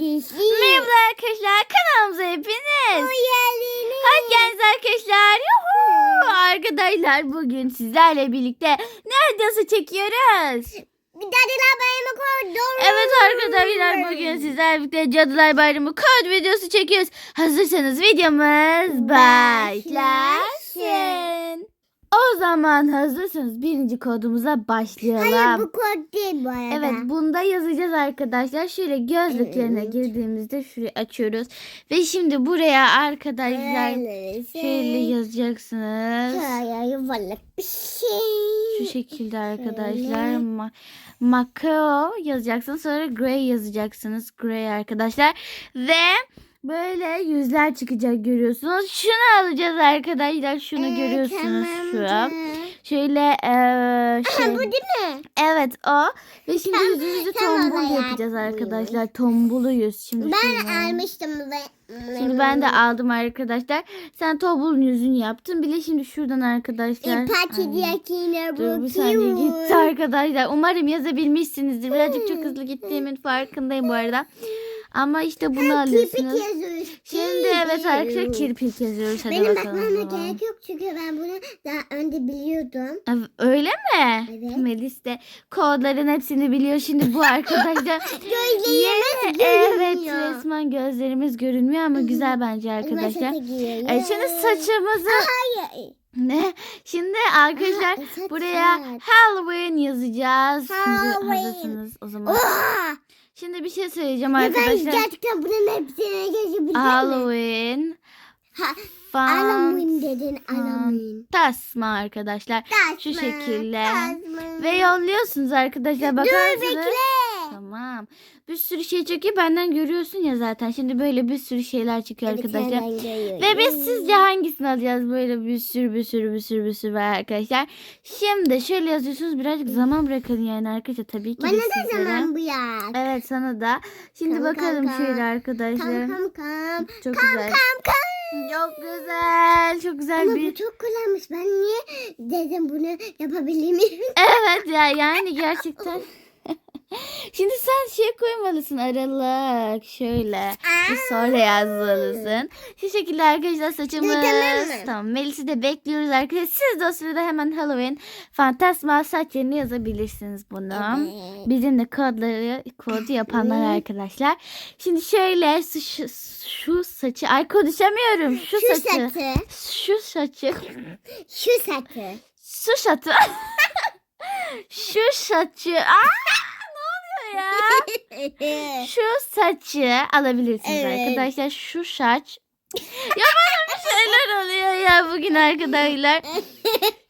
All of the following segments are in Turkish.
Birisi. Merhaba arkadaşlar kanalımıza hepiniz. Hoş geldiniz. Arkadaşlar. Yuhu! Arkadaşlar bugün sizlerle birlikte ne videosu çekiyoruz? Cadılar Bayramı koydum. Evet arkadaşlar bugün sizlerle birlikte Cadılar Bayramı kod videosu çekiyoruz. Hazırsanız videomuz başlasın. O zaman hazırsanız birinci kodumuza başlayalım. Hayır bu kod değil bu arada. Evet bunda yazacağız arkadaşlar. Şöyle gözlüklerine Evet. girdiğimizde şurayı açıyoruz. Ve şimdi buraya arkadaşlar Öyle şöyle yazacaksınız. Şöyle yuvarlak bir şey. Şu şekilde arkadaşlar. Ma Macao yazacaksınız. Sonra Gray yazacaksınız. Gray arkadaşlar. Ve böyle yüzler çıkacak görüyorsunuz. Şunu alacağız arkadaşlar. Şunu Ee, görüyorsunuz şu an. Şöyle Aha, şey. bu değil mi? Evet o. Ve şimdi Tamam, yüzümüzü tombul yapacağız arkadaşlar. Tombuluyuz. Şimdi Ben şuradan. almıştım ve Şimdi ben de aldım arkadaşlar. Sen tombulun yüzünü yaptın. Bir de şimdi şuradan arkadaşlar. E, Ay, Dur bir saniye gitti arkadaşlar. Umarım yazabilmişsinizdir. Birazcık çok hızlı gittiğimin farkındayım bu arada. Ama işte bunu Kirpik alıyorsunuz. yazıyoruz. Şimdi evet arkadaşlar kirpik yazıyoruz. Hadi Benim bakalım. bakmama gerek yok çünkü ben bunu daha önce biliyordum. Ev- Öyle mi? Evet. Melis de kodların hepsini biliyor. Şimdi bu arkadaşlar Gözlerimiz evet görünmüyor. resmen gözlerimiz görünmüyor ama güzel bence arkadaşlar. E, şimdi saçımızı Hayır. ne? Şimdi arkadaşlar Aha, saç, buraya. Halloween yazacağız. Şimdi Halloween. hazırsınız o zaman. Oha! Şimdi bir şey söyleyeceğim Ya ben arkadaşlar. gerçekten bunun hepsine geçebilir miyim? Halloween. Ha. Halloween dedin Halloween. Tasma arkadaşlar. Şu şekilde. Ve yolluyorsunuz arkadaşlar. Dur Bakarsınız. bekle. Tamam. Bir sürü şey çıkıyor. Benden görüyorsun ya zaten. Şimdi böyle bir sürü şeyler çıkıyor Evet, arkadaşlar. Ve biz sizce hangisini alacağız? Böyle bir sürü bir sürü bir sürü bir sürü var arkadaşlar. Şimdi şöyle yazıyorsunuz. Birazcık zaman bırakın yani arkadaşlar. Tabii ki Bana da sizlere. zaman ya. Evet sana da. Şimdi Kam, bakalım kam, şöyle arkadaşlar. Kam kam kam. Çok Kam güzel. kam kam. Çok güzel. Çok güzel Ama bir. bu çok kolaymış. Ben niye dedim bunu yapabilir miyim? Evet ya yani gerçekten. Şimdi sen şey koymalısın aralık şöyle. Bir sonra yazmalısın. Şu şekilde arkadaşlar saçımız. Tamam Melis'i de bekliyoruz arkadaşlar. Siz sırada hemen Halloween Fantasma saç yerini yazabilirsiniz bunu. Evet. Bizim de kodları kodu yapanlar arkadaşlar. Şimdi şöyle şu, şu, şu saçı ay konuşamıyorum. Şu, Şu saçı. saçı. Şu saçı. Şu saçı. Şu saçı. şu saçı. Aa, ne oluyor ya? Şu saçı alabilirsiniz Evet. arkadaşlar. Şu saç. ya bana bir şeyler oluyor ya bugün arkadaşlar.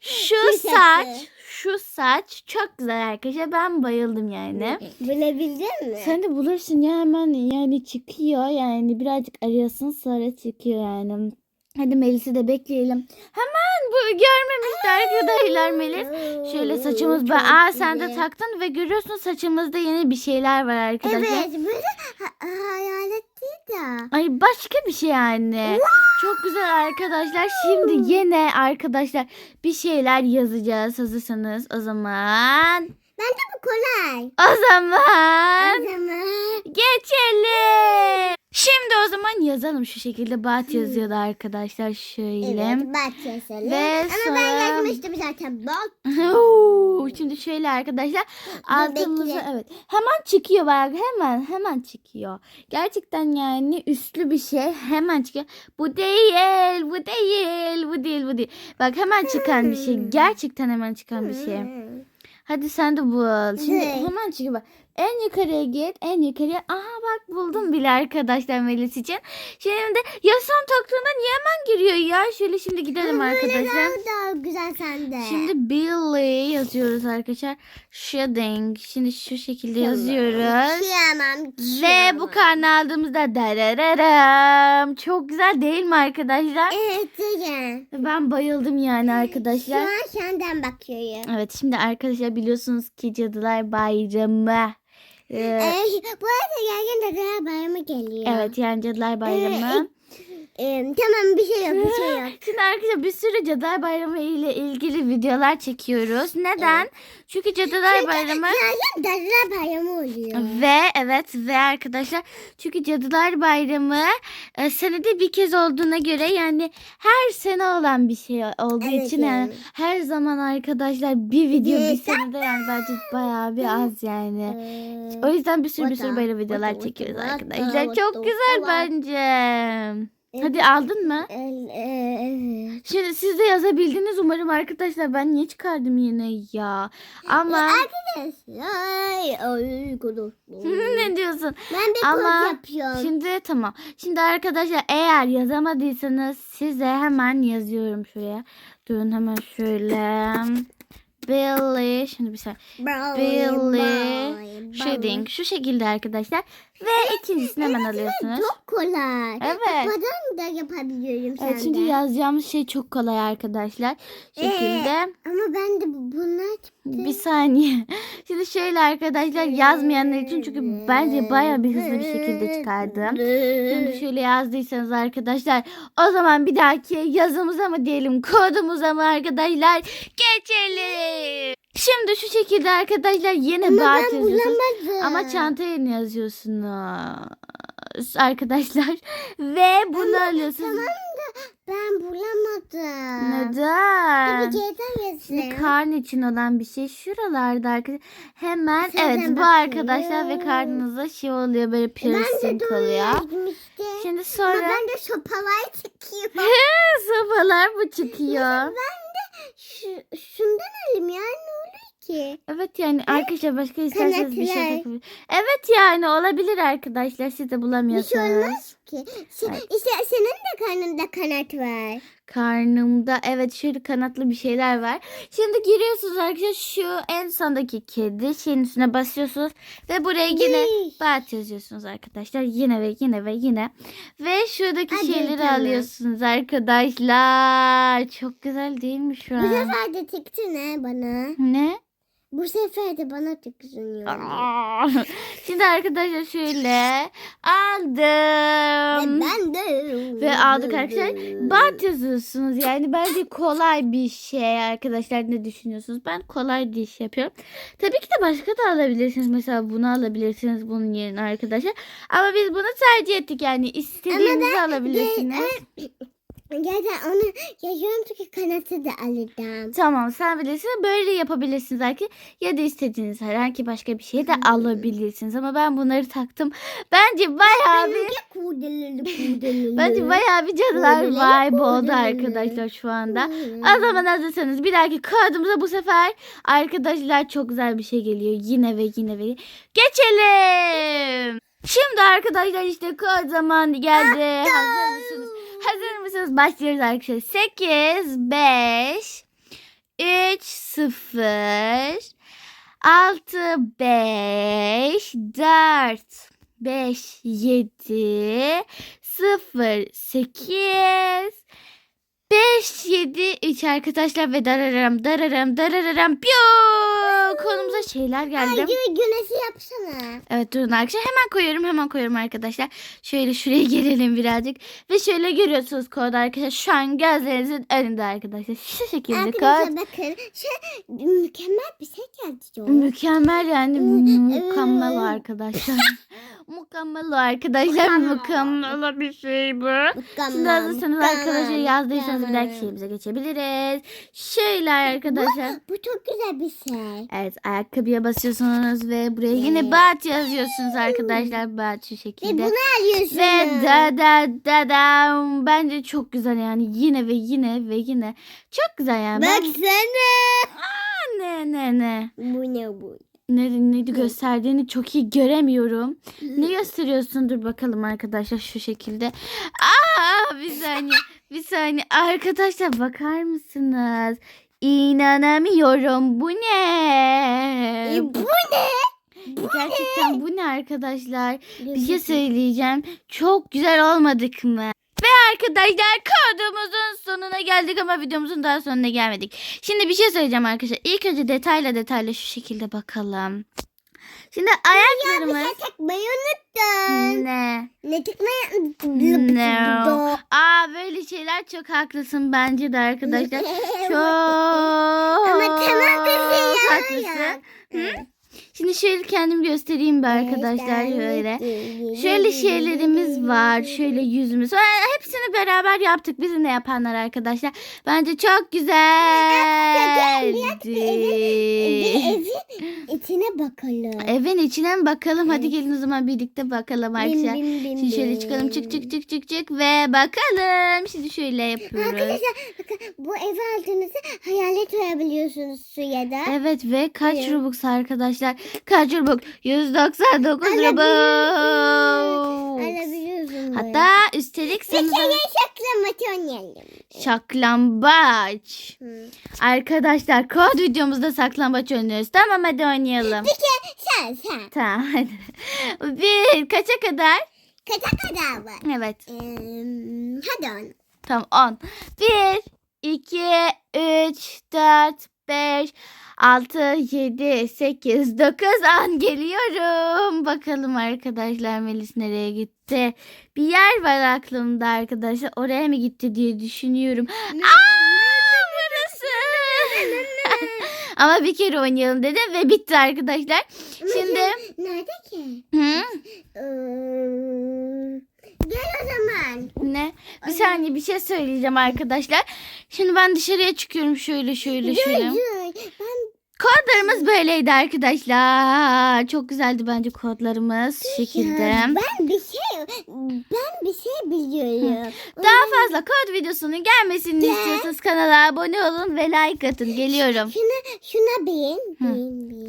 Şu Şu saç. saçı. Şu saç çok güzel arkadaşlar. Ben bayıldım yani. Bulabildin mi? Sen de bulursun ya hemen yani çıkıyor yani birazcık arıyorsun sonra çıkıyor yani. Hadi Melis'i de bekleyelim. Hemen bu görmemişti arkadaşlar Melis. Şöyle saçımız ben aa sen de taktın ve görüyorsun saçımızda yeni bir şeyler var arkadaşlar. Evet böyle ha- hayalet değil de. Ay başka bir şey yani. Çok güzel arkadaşlar. Şimdi yine arkadaşlar bir şeyler yazacağız hazırsanız. O zaman Bence bu kolay. o zaman O zaman. geçelim. Şimdi o zaman yazalım şu şekilde bat yazıyordu arkadaşlar şöyle. Evet bahçeselim. Ve Ama sonra- ben yazmıştım zaten. Oo, Şimdi şöyle arkadaşlar altımızı evet hemen çıkıyor bak hemen hemen çıkıyor. Gerçekten yani üstlü bir şey hemen çıkıyor. Bu değil bu değil bu değil bu değil. Bak hemen çıkan bir şey Hmm. gerçekten hemen çıkan bir şey. Hadi sen de bul. Şimdi hemen çıkıyor bak. En yukarıya git en yukarıya. Aha bak buldum bile arkadaşlar Melis için. Şimdi ya son taktığında niye hemen giriyor ya? Şöyle şimdi gidelim arkadaşlar. daha, güzel sende. Şimdi Billy yazıyoruz arkadaşlar. Shading. Şimdi şu şekilde yazıyoruz. Kıyamam. Ve bu karnı aldığımızda darararam. Çok güzel değil mi arkadaşlar? Evet. Ben bayıldım yani Şu arkadaşlar. an senden bakıyorum. Evet şimdi arkadaşlar biliyorsunuz ki Cadılar Bayramı. Ee, Ee, bu arada yarın Cadılar Bayramı geliyor. evet yani Cadılar Bayramı. Ee, tamam bir şey yok bir şey yok. Şimdi arkadaşlar bir sürü Cadılar Bayramı ile ilgili videolar çekiyoruz. Neden? Çünkü Cadılar Bayramı Yarın Cadılar Bayramı oluyor. ve evet ve arkadaşlar çünkü Cadılar Bayramı e, senede bir kez olduğuna göre yani her sene olan bir şey olduğu Evet, için yani yani. her zaman arkadaşlar bir video bir Evet. senede yani bence bayağı bir az yani. O yüzden bir sürü bir sürü böyle videolar çekiyoruz arkadaşlar. Çok güzel bence. Hadi aldın mı? e, evet. Şimdi siz de yazabildiniz umarım arkadaşlar. Ben niye çıkardım yine ya? Ama Arkadaşlar. Ne diyorsun? Ben bir Ama yapıyorum. Şimdi tamam. Şimdi arkadaşlar eğer yazamadıysanız size hemen yazıyorum şuraya. Durun hemen şöyle. Billy. Şimdi bir saniye. Billy. Shading. Şu şekilde arkadaşlar. Ve ikincisini hemen alıyorsunuz. Çok kolay. Evet. Kafadan da yapabiliyorum Evet senden. çünkü yazacağımız şey çok kolay arkadaşlar. Şu şekilde. Ama ben de bunlar Bir saniye. Şimdi şöyle arkadaşlar yazmayanlar için çünkü bence baya bir hızlı bir şekilde çıkardım. Şimdi şöyle yazdıysanız arkadaşlar o zaman bir dahaki yazımıza mı diyelim kodumuza mı arkadaşlar geçelim. Şimdi şu şekilde arkadaşlar yine Ama yazıyorsunuz. bulamadım. Ama çantaya ne yazıyorsunuz arkadaşlar. Ve bunu alıyorsunuz. Tamam da ben bulamadım. Neden? Bir Şimdi yazayım. karn için olan bir şey şuralarda arkadaşlar. Hemen Zaten evet bu arkadaşlar ve karnınızda şey oluyor böyle de piercing oluyor. Şimdi Ama sonra ben de sopalar çıkıyor. sopalar mı çıkıyor? ben de şu, şundan alayım ya ne olur ki? Evet yani arkadaşlar başka isterseniz bir şey Kanatlar. yapabilir. Evet yani olabilir arkadaşlar siz de Bir şey olmaz ki. İşte senin de karnında kanat var. Karnımda evet şöyle kanatlı bir şeyler var. Şimdi giriyorsunuz arkadaşlar şu en sondaki kedi şeyin üstüne basıyorsunuz ve buraya yine Giy. Bat yazıyorsunuz arkadaşlar. Yine ve yine ve yine. Ve şuradaki Hadi şeyleri tamam. alıyorsunuz arkadaşlar. Çok güzel değil mi şu Bu an? sefer de çıktı ne bana? Ne? Bu sefer de bana. Aa! Şimdi arkadaşlar şöyle Ve aldım. ben de. Ve aldık arkadaşlar. Bat yazıyorsunuz. Yani bence kolay bir şey arkadaşlar. Ne düşünüyorsunuz? Ben kolay bir iş yapıyorum. Tabii ki de başka da alabilirsiniz. Mesela bunu alabilirsiniz bunun yerine arkadaşlar. Ama biz bunu tercih ettik. Yani istediğinizi alabilirsiniz. Gerçekten onu yazıyorum çünkü kanatı da alacağım. Tamam sen bilirsin. Böyle yapabilirsiniz belki. Ya da istediğiniz herhangi başka bir şey de alabilirsiniz. Ama ben bunları taktım. Bence bayağı bir. Bence bayağı bir cadılar vibe oldu arkadaşlar şu anda. O zaman hazırsanız bir dahaki kodumuza bu sefer arkadaşlar çok güzel bir şey geliyor. Yine ve yine ve geçelim. Şimdi arkadaşlar işte kod zamanı geldi. Hazır mısınız? Hazır mısınız? Başlıyoruz arkadaşlar. 8, 5, 3, 0, 6, 5, 4, 5, 7, 0, 8, 5, 7, 3 arkadaşlar ve dararam dararam dararam piyo konumuza şeyler geldi. Ay gü- güneşi yapsana. Evet durun arkadaşlar hemen koyuyorum hemen koyuyorum arkadaşlar. Şöyle şuraya gelelim birazcık. Ve şöyle görüyorsunuz kod arkadaşlar. Şu an gözlerinizin önünde arkadaşlar. Şu şekilde Arkadaşlar kod. bakın. Şey, mükemmel bir şey geldi. Joe. Mükemmel yani mükemmel arkadaşlar. mükemmel arkadaşlar. Mükemmel bir şey bu. Şimdi hazırsanız arkadaşlar yazdıysanız bir dahaki şeyimize geçebiliriz. Şöyle arkadaşlar. Bu çok güzel bir şey. Evet ayakkabıya basıyorsunuz ve buraya yine bat yazıyorsunuz arkadaşlar. Bat şu Ve şekilde. bunu alıyorsun. Ve da da da da bence çok güzel yani yine ve yine ve yine çok güzel yani. Baksana. ne ne ne Bu ne bu? Ne neydi gösterdiğini çok iyi göremiyorum. Ne gösteriyorsun dur bakalım arkadaşlar şu şekilde. Aa bir saniye bir saniye arkadaşlar bakar mısınız? İnanamıyorum bu ne? E, bu ne? Gerçekten bu ne arkadaşlar? Bir şey söyleyeceğim. Çok güzel olmadık mı? Ve arkadaşlar kodumuzun sonuna geldik ama videomuzun daha sonuna gelmedik. Şimdi bir şey söyleyeceğim arkadaşlar. İlk önce detayla detayla şu şekilde bakalım. Şimdi Ya bir ayaklarımız şey takmayı unuttun. ne? Ne takmayı No. Aa böyle şeyler çok haklısın bence de arkadaşlar. Çok Ama tamam bir şey haklısın. Hı? Şimdi şöyle kendim göstereyim bir arkadaşlar şöyle. Şöyle şeylerimiz var. Şöyle yüzümüz var. Hepsini beraber yaptık. Bizim de yapanlar arkadaşlar. Bence çok güzeldi. Evin içine bakalım. Evin içine mi bakalım? Hadi gelin o zaman birlikte bakalım arkadaşlar. Şimdi şöyle çıkalım çık çık çık çık çık ve bakalım. Şimdi şöyle yapıyoruz. Arkadaşlar bakın bu ev altınızı hayalet koyabiliyorsunuz suya da. Evet ve kaç. Robux arkadaşlar? Kaç Robux? 199 Alabiliyorsun. Robux. Alabiliyorsun. Hatta üstelik Bir sanırım kere şaklamaç oynayalım. şaklambaç. Hı. Arkadaşlar kod videomuzda saklambaç oynuyoruz. Tamam hadi oynayalım. Bir kere sen sen. Tamam hadi. Bir kaça kadar? Kaça kadar var? Evet. Ee, hadi on. Tamam 10. 1, 2, 3, 4, 5, 6, 7, 8, 9, 10 geliyorum. Bakalım arkadaşlar Melis nereye gitti? Bir yer var aklımda arkadaşlar. Oraya mı gitti diye düşünüyorum. Aa, burası. Ama bir kere oynayalım dedim ve bitti arkadaşlar. Şimdi Nerede ki? hı, Ee, gel o zaman. ne? Bir saniye bir şey söyleyeceğim arkadaşlar. Şimdi ben dışarıya çıkıyorum şöyle şöyle şöyle. Ben Kodlarımız böyleydi arkadaşlar. Çok güzeldi bence kodlarımız şu şekilde. Ben bir şey ben bir şey biliyorum. Daha fazla kod videosunun gelmesini Gel. istiyorsanız kanala abone olun ve like atın. Geliyorum. Şuna şuna bin. Hı.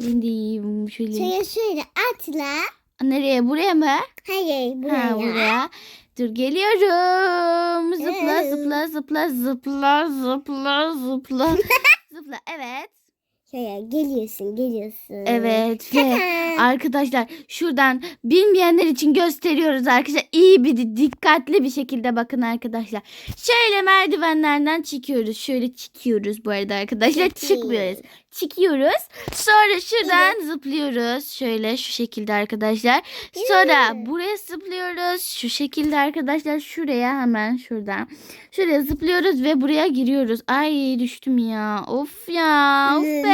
Bin bin. Şöyle. Şöyle şöyle atla. Nereye? Buraya mı? Hayır buraya. Ha buraya. Dur geliyorum. Zıpla zıpla zıpla zıpla zıpla zıpla. zıpla evet. Şöyle geliyorsun geliyorsun. Evet ve arkadaşlar şuradan bilmeyenler için gösteriyoruz arkadaşlar. İyi bir dikkatli bir şekilde bakın arkadaşlar. Şöyle merdivenlerden çıkıyoruz. Şöyle çıkıyoruz bu arada arkadaşlar. Çıkmıyoruz. Çıkıyoruz. Sonra şuradan zıplıyoruz. Şöyle şu şekilde arkadaşlar. Sonra Hmm. buraya zıplıyoruz. Şu şekilde arkadaşlar şuraya hemen şuradan. Şuraya zıplıyoruz ve buraya giriyoruz. Ay düştüm ya. Of ya. Of be.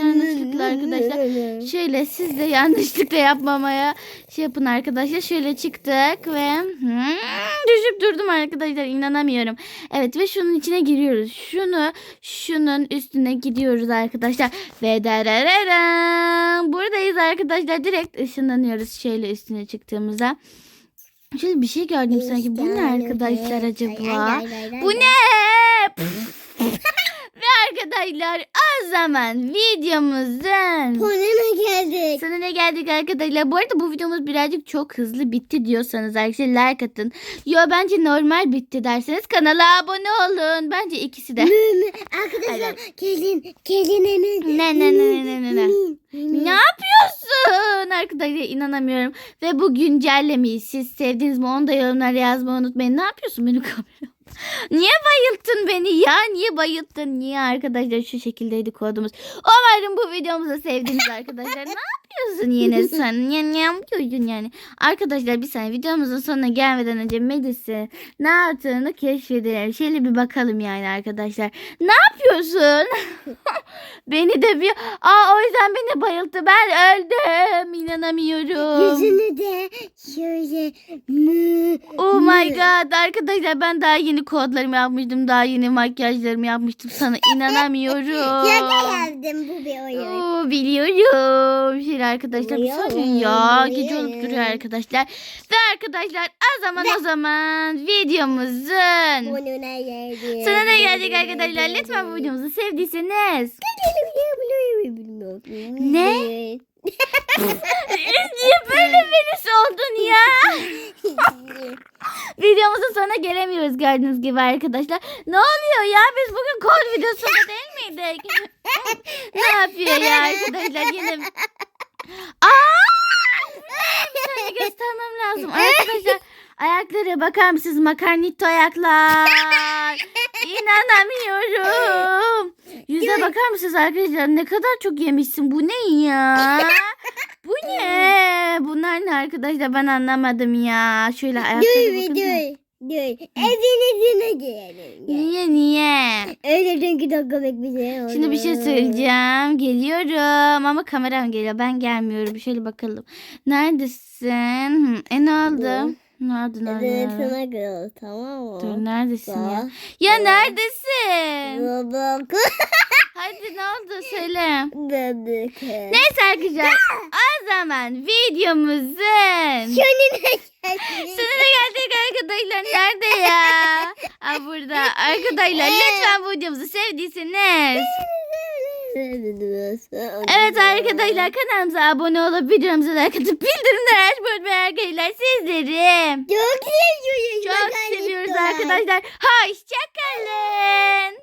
Yanlışlıkla arkadaşlar. Şöyle siz de yanlışlıkla yapmamaya şey yapın arkadaşlar. Şöyle çıktık ve hmm, düşüp durdum arkadaşlar. inanamıyorum. Evet ve şunun içine giriyoruz. Şunu şunun üstüne gidiyoruz arkadaşlar. Ve derereren. buradayız arkadaşlar. Direkt ışınlanıyoruz şöyle üstüne çıktığımızda. Şöyle bir şey gördüm sanki. Bu ne arkadaşlar acaba? Bu ne? Ve arkadaşlar o zaman videomuzun Poneme geldik. sonuna geldik arkadaşlar. Bu arada bu videomuz birazcık çok hızlı bitti diyorsanız arkadaşlar like atın. Yo bence normal bitti derseniz kanala abone olun. Bence ikisi de. Arkadaşlar gelin gelin hemen. Ne, ne, ne, ne, ne, ne. Ne yapıyorsun arkadaşlar inanamıyorum. Ve bu güncellemeyi siz sevdiniz mi onu da yorumlara yazmayı unutmayın. Ne yapıyorsun benim kameram? Niye bayılttın beni ya? Niye bayılttın? Niye arkadaşlar şu şekildeydi kodumuz. Umarım bu videomuzu sevdiniz arkadaşlar. Ne yapıyorsun yine sen? Ya, ne yapıyorsun yani? Arkadaşlar bir saniye videomuzun sonuna gelmeden önce Melis'in ne yaptığını keşfedelim. Şöyle bir bakalım yani arkadaşlar. Ne yapıyorsun? beni de bir... Aa o yüzden beni bayılttı. Ben öldüm. İnanamıyorum. Yüzünü de şöyle. Oh my god arkadaşlar ben daha yeni kodlarımı yapmıştım. Daha yeni makyajlarımı yapmıştım. Sana inanamıyorum. Şaka yaptım bu bir oyun. Oo, biliyorum. Şöyle arkadaşlar bir Biliyorum, saniye ya. Gece olup biliyorum. duruyor arkadaşlar. Ve arkadaşlar o zaman o zaman videomuzun Bununa geldik. sonuna geldik arkadaşlar. Lütfen bu videomuzu sevdiyseniz Ne? Niye böyle birisi oldun ya? Videomuzun sonuna gelemiyoruz gördüğünüz gibi arkadaşlar. Ne oluyor ya? Biz bugün kod videosunda değil miydik? ne yapıyor ya arkadaşlar? Yine... Aa! Bir saniye göstermem lazım. Arkadaşlar ayaklara bakar mısınız? Makarnito ayaklar. İnanamıyorum. Yüze bakar mısınız arkadaşlar? Ne kadar çok yemişsin. Bu ne ya? Bu ne arkadaşlar ben anlamadım ya. Şöyle Dur ayaklara bir bakın. dur. Dur. Evinizine girelim. Niye niye? Öyle çünkü çok komik bir şey oldu. Şimdi bir şey söyleyeceğim. Geliyorum ama kameram geliyor. Ben gelmiyorum. Şöyle bakalım. Neredesin? Hı, E ne oldu? Ne oldu? Ne oldu? Evet Ne oldu? sana göre tamam mı? Dur neredesin ya? Ya neredesin? Bak. Hadi ne oldu söyle. Bebek. Neyse arkadaşlar. o zaman videomuzun Şunun sonuna geldik arkadaşlar. Nerede ya? Aa, burada. Arkadaşlar lütfen videomuzu sevdiyseniz. Evet arkadaşlar kanalımıza abone olup videomuza like atıp bildirimleri açmayı unutmayın arkadaşlar. Sizleri Çok seviyoruz. çok seviyoruz arkadaşlar. Hoşçakalın.